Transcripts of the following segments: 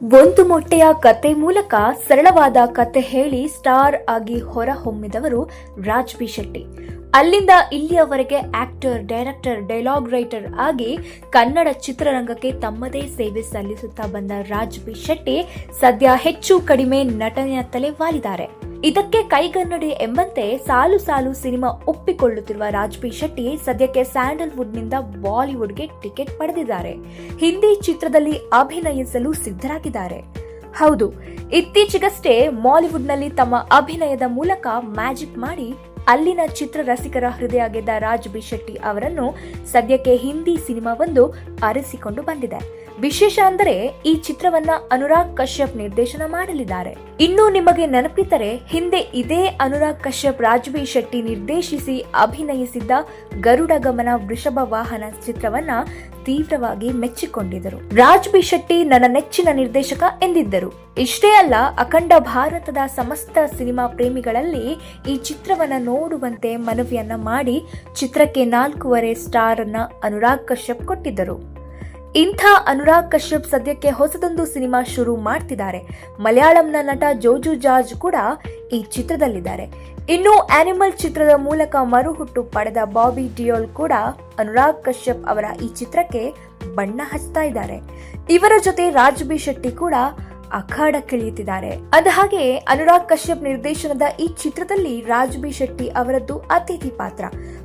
ಒಂದು ಮೊಟ್ಟೆಯ ಕತೆ ಮೂಲಕ ಸರಳವಾದ ಕತೆ ಹೇಳಿ ಸ್ಟಾರ್ ಆಗಿ ಹೊರಹೊಮ್ಮಿದವರು ರಾಜ್ ಬಿ ಶೆಟ್ಟಿ. ಅಲ್ಲಿಂದ ಇಲ್ಲಿಯವರೆಗೆ ಆಕ್ಟರ್, ಡೈರೆಕ್ಟರ್, ಡೈಲಾಗ್ ರೈಟರ್ ಆಗಿ ಕನ್ನಡ ಚಿತ್ರರಂಗಕ್ಕೆ ತಮ್ಮದೇ ಸೇವೆ ಸಲ್ಲಿಸುತ್ತಾ ಬಂದ ರಾಜ್ ಬಿ ಶೆಟ್ಟಿ ಸದ್ಯ ಹೆಚ್ಚು ಕಡಿಮೆ ನಟನೆಯತ್ತಲೇ ವಾಲಿದ್ದಾರೆ ಇದಕ್ಕೆ ಕೈಗನ್ನಡಿ ಎಂಬಂತೆ ಸಾಲು ಸಾಲು ಸಿನಿಮಾ ಒಪ್ಪಿಕೊಳ್ಳುತ್ತಿರುವ ರಾಜ್ ಬಿ ಶೆಟ್ಟಿ ಸದ್ಯಕ್ಕೆ ಸ್ಯಾಂಡಲ್ವುಡ್ನಿಂದ ಬಾಲಿವುಡ್ಗೆ ಟಿಕೆಟ್ ಪಡೆದಿದ್ದಾರೆ. ಹಿಂದಿ ಚಿತ್ರದಲ್ಲಿ ಅಭಿನಯಿಸಲು ಸಿದ್ಧರಾಗಿದ್ದಾರೆ. ಹೌದು, ಇತ್ತೀಚೆಗಷ್ಟೇ ಮಾಲಿವುಡ್ನಲ್ಲಿ ತಮ್ಮ ಅಭಿನಯದ ಮೂಲಕ ಮ್ಯಾಜಿಕ್ ಮಾಡಿ ಅಲ್ಲಿನ ಚಿತ್ರ ರಸಿಕರ ಹೃದಯ ಗೆದ್ದ ರಾಜ್ ಬಿ ಶೆಟ್ಟಿ ಅವರನ್ನು ಸದ್ಯಕ್ಕೆ ಹಿಂದಿ ಸಿನಿಮಾವೊಂದು ಅರಸಿಕೊಂಡು ಬಂದಿದೆ. ವಿಶೇಷ ಅಂದರೆ ಈ ಚಿತ್ರವನ್ನ ಅನುರಾಗ್ ಕಶ್ಯಪ್ ನಿರ್ದೇಶನ ಮಾಡಲಿದ್ದಾರೆ. ಇನ್ನು ನಿಮಗೆ ನೆನಪಿದ್ದರೆ ಹಿಂದೆ ಇದೇ ಅನುರಾಗ್ ಕಶ್ಯಪ್ ರಾಜ್ ಬಿ ಶೆಟ್ಟಿ ನಿರ್ದೇಶಿಸಿ ಅಭಿನಯಿಸಿದ್ದ ಗರುಡ ಗಮನ ವೃಷಭ ವಾಹನ ಚಿತ್ರವನ್ನ ತೀವ್ರವಾಗಿ ಮೆಚ್ಚಿಕೊಂಡಿದ್ದರು. ರಾಜ್ ಬಿ ಶೆಟ್ಟಿ ನನ್ನ ನೆಚ್ಚಿನ ನಿರ್ದೇಶಕ ಎಂದಿದ್ದರು. ಇಷ್ಟೇ ಅಲ್ಲ, ಅಖಂಡ ಭಾರತದ ಸಮಸ್ತ ಸಿನಿಮಾ ಪ್ರೇಮಿಗಳಲ್ಲಿ ಈ ಚಿತ್ರವನ್ನ ನೋಡುವಂತೆ ಮನವಿಯನ್ನ ಮಾಡಿ ಚಿತ್ರಕ್ಕೆ ನಾಲ್ಕೂವರೆ ಸ್ಟಾರ್ ಅನ್ನ ಅನುರಾಗ್ ಕಶ್ಯಪ್ ಕೊಟ್ಟಿದ್ದರು. ಇಂಥ ಅನುರಾಗ್ ಕಶ್ಯಪ್ ಸದ್ಯಕ್ಕೆ ಹೊಸದೊಂದು ಸಿನಿಮಾ ಶುರು ಮಾಡ್ತಿದ್ದಾರೆ. ಮಲಯಾಳಂನ ನಟ ಜೋಜು ಜಾರ್ಜ್ ಕೂಡ ಈ ಚಿತ್ರದಲ್ಲಿದ್ದಾರೆ. ಇನ್ನು ಆನಿಮಲ್ ಚಿತ್ರದ ಮೂಲಕ ಮರುಹುಟ್ಟು ಪಡೆದ ಬಾಬಿ ಡಿಯೋಲ್ ಕೂಡ ಅನುರಾಗ್ ಕಶ್ಯಪ್ ಅವರ ಈ ಚಿತ್ರಕ್ಕೆ ಬಣ್ಣ ಹಚ್ತಾ ಇದ್ದಾರೆ. ಇವರ ಜೊತೆ ರಾಜ್ ಬಿ ಶೆಟ್ಟಿ ಕೂಡ ಅಖಾಡಕ್ಕಿಳಿಯುತ್ತಿದ್ದಾರೆ ಹಾಗೆ ಅನುರಾಗ್ ಕಶ್ಯಪ್ ನಿರ್ದೇಶನದ ಈ ಚಿತ್ರದಲ್ಲಿ ರಾಜ್ ಬಿ ಶೆಟ್ಟಿ ಅವರದ್ದು ಅತಿಥಿ ಪಾತ್ರ.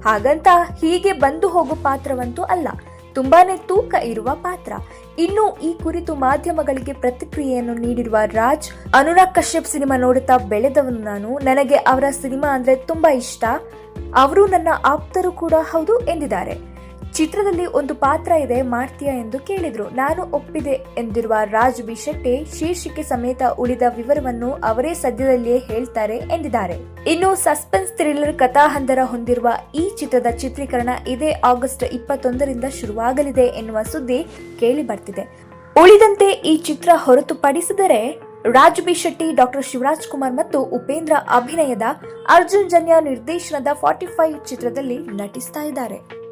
ಹಾಗಂತ ಹೀಗೆ ಬಂದು ಹೋಗೋ ಪಾತ್ರವಂತೂ ಅಲ್ಲ. ತುಂಬಾನೇ ತೂಕ ಇರುವ ಪಾತ್ರ. ಇನ್ನು ಈ ಕುರಿತು ಮಾಧ್ಯಮಗಳಿಗೆ ಪ್ರತಿಕ್ರಿಯೆಯನ್ನು ನೀಡಿರುವ ರಾಜ್, ಅನುರಾಗ್ ಕಶ್ಯಪ್ ಸಿನಿಮಾ ನೋಡುತ್ತಾ ಬೆಳೆದವನು ನಾನು. ನನಗೆ ಅವರ ಸಿನಿಮಾ ಅಂದ್ರೆ ತುಂಬಾ ಇಷ್ಟ. ಅವರು ನನ್ನ ಆಪ್ತರು ಕೂಡ ಹೌದು ಎಂದಿದ್ದಾರೆ. ಚಿತ್ರದಲ್ಲಿ ಒಂದು ಪಾತ್ರ ಇದೆ, ಮಾಡ್ತೀಯಾ ಎಂದು ಕೇಳಿದ್ರು. ನಾನು ಒಪ್ಪಿದೆ ಎಂದಿರುವ ರಾಜ್ ಬಿ ಶೆಟ್ಟಿ ಶೀರ್ಷಿಕೆ ಸಮೇತ ಉಳಿದ ವಿವರವನ್ನು ಅವರೇ ಸದ್ಯದಲ್ಲಿಯೇ ಹೇಳ್ತಾರೆ ಎಂದಿದ್ದಾರೆ. ಇನ್ನು ಸಸ್ಪೆನ್ಸ್ ಥ್ರಿಲ್ಲರ್ ಕಥಾಹಂದರ ಹೊಂದಿರುವ ಈ ಚಿತ್ರದ ಚಿತ್ರೀಕರಣ ಇದೇ ಆಗಸ್ಟ್ ಇಪ್ಪತ್ತೊಂದರಿಂದ ಶುರುವಾಗಲಿದೆ ಎನ್ನುವ ಸುದ್ದಿ ಕೇಳಿ ಬರ್ತಿದೆ. ಉಳಿದಂತೆ ಈ ಚಿತ್ರ ಹೊರತುಪಡಿಸಿದರೆ ರಾಜ್ ಬಿ ಶೆಟ್ಟಿ, ಡಾಕ್ಟರ್ ಶಿವರಾಜ್ ಕುಮಾರ್ ಮತ್ತು ಉಪೇಂದ್ರ ಅಭಿನಯದ ಅರ್ಜುನ್ ಜನ್ಯ ನಿರ್ದೇಶನದ ಫಾರ್ಟಿ ಫೈವ್ ಚಿತ್ರದಲ್ಲಿ ನಟಿಸ್ತಾ ಇದ್ದಾರೆ.